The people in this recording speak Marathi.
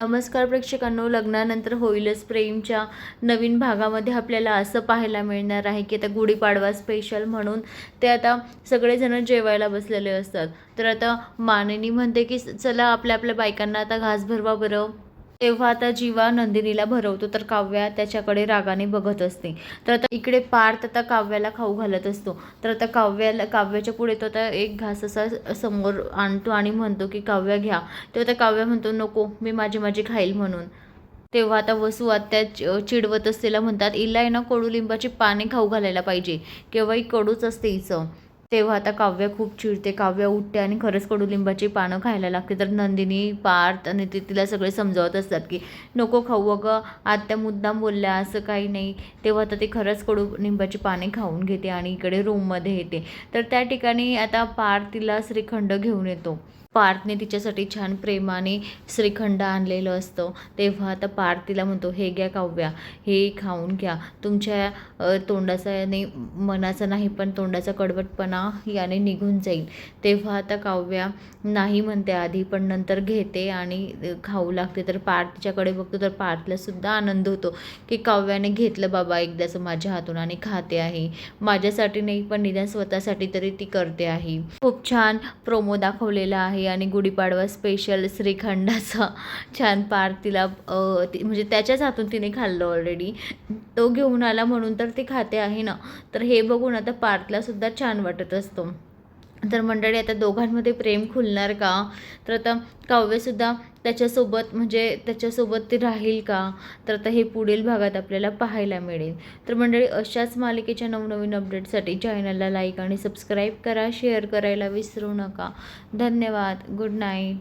नमस्कार प्रेक्षकांनो लग्नानंतर होईलच प्रेमच्या नवीन भागामध्ये आपल्याला असं पाहायला मिळणार आहे की आता गुढीपाडवा स्पेशल म्हणून ते आता सगळेजण जेवायला बसलेले असतात. तर आता माननी म्हणते की चला आपल्या आपल्या बायकांना आता घास भरवा बरं. तेव्हा आता जीवा नंदिनीला भरवतो तर काव्या त्याच्याकडे रागाने बघत असते. तर आता इकडे पार्थ आता काव्याला खाऊ घालत असतो. तर आता काव्याला काव्याच्या पुढे तो आता एक घास असा समोर आणतो आणि म्हणतो की काव्या घ्या. तेव्हा त्या काव्या म्हणतो नको मी माझी माझी खाईल म्हणून. तेव्हा आता वसू आत्या चि- चिडवत असतेला म्हणतात इला आहे ना कडुलिंबाची पाने खाऊ घालायला पाहिजे. केव्हाही कडूच असते हिचं. तेव्हा आता काव्य खूप चिडते. काव्य उठते आणि खरंच कडुलिंबाची पानं खायला लागते. तर नंदिनी पार्थ आणि ते तिला सगळे समजावत असतात की नको खाऊ अगं आत्या मुद्दाम बोलल्या असं काही नाही. तेव्हा आता ते खरंच कडुलिंबाची पाने खाऊन घेते आणि इकडे रूममध्ये येते. तर त्या ठिकाणी आता पार्थ तिला श्रीखंड घेऊन येतो. पार्थने तिच्यासाठी छान प्रेमाने श्रीखंड आणलेलं असतं. तेव्हा आता पार्थ तिला म्हणतो हे घ्या काव्या हे खाऊन घ्या. तुमच्या तोंडाचा नाही मनाचा नाही पण तोंडाचा कडवटपणा याने निघून जाईल तेव्हा आता काव्या नाही म्हणते आधी पण नंतर घेते आणि खाऊ लागते. तर पार्थ तिच्याकडे बघतो तर पार्थला सुद्धा आनंद होतो की काव्याने घेतलं बाबा एकदाचं माझ्या हातून आणि खाते आहे. माझ्यासाठी नाही पण निदान स्वतःसाठी तरी ती करते आहे. खूप छान प्रोमो दाखवलेला आहे आणि गुढीपाडवा स्पेशल श्रीखंडाचा. छान पार्थ तिला म्हणजे त्याच्याच हातून तिने खाल्लं ऑलरेडी तो घेऊन आला म्हणून तर ती खाते आहे ना. तर हे बघून आता पार्थला सुद्धा छान वाटत असतो. तर मंडळी आता दोघांमध्ये प्रेम खुलणार का? तर आता काव्यसुद्धा त्याच्यासोबत म्हणजे त्याच्यासोबत ती राहील का? तर आता हे पुढील भागात आपल्याला पाहायला मिळेल. तर मंडळी अशाच मालिकेच्या नवनवीन अपडेटसाठी चॅनलला लाईक आणि सबस्क्राईब करा. शेअर करायला विसरू नका. धन्यवाद. Good night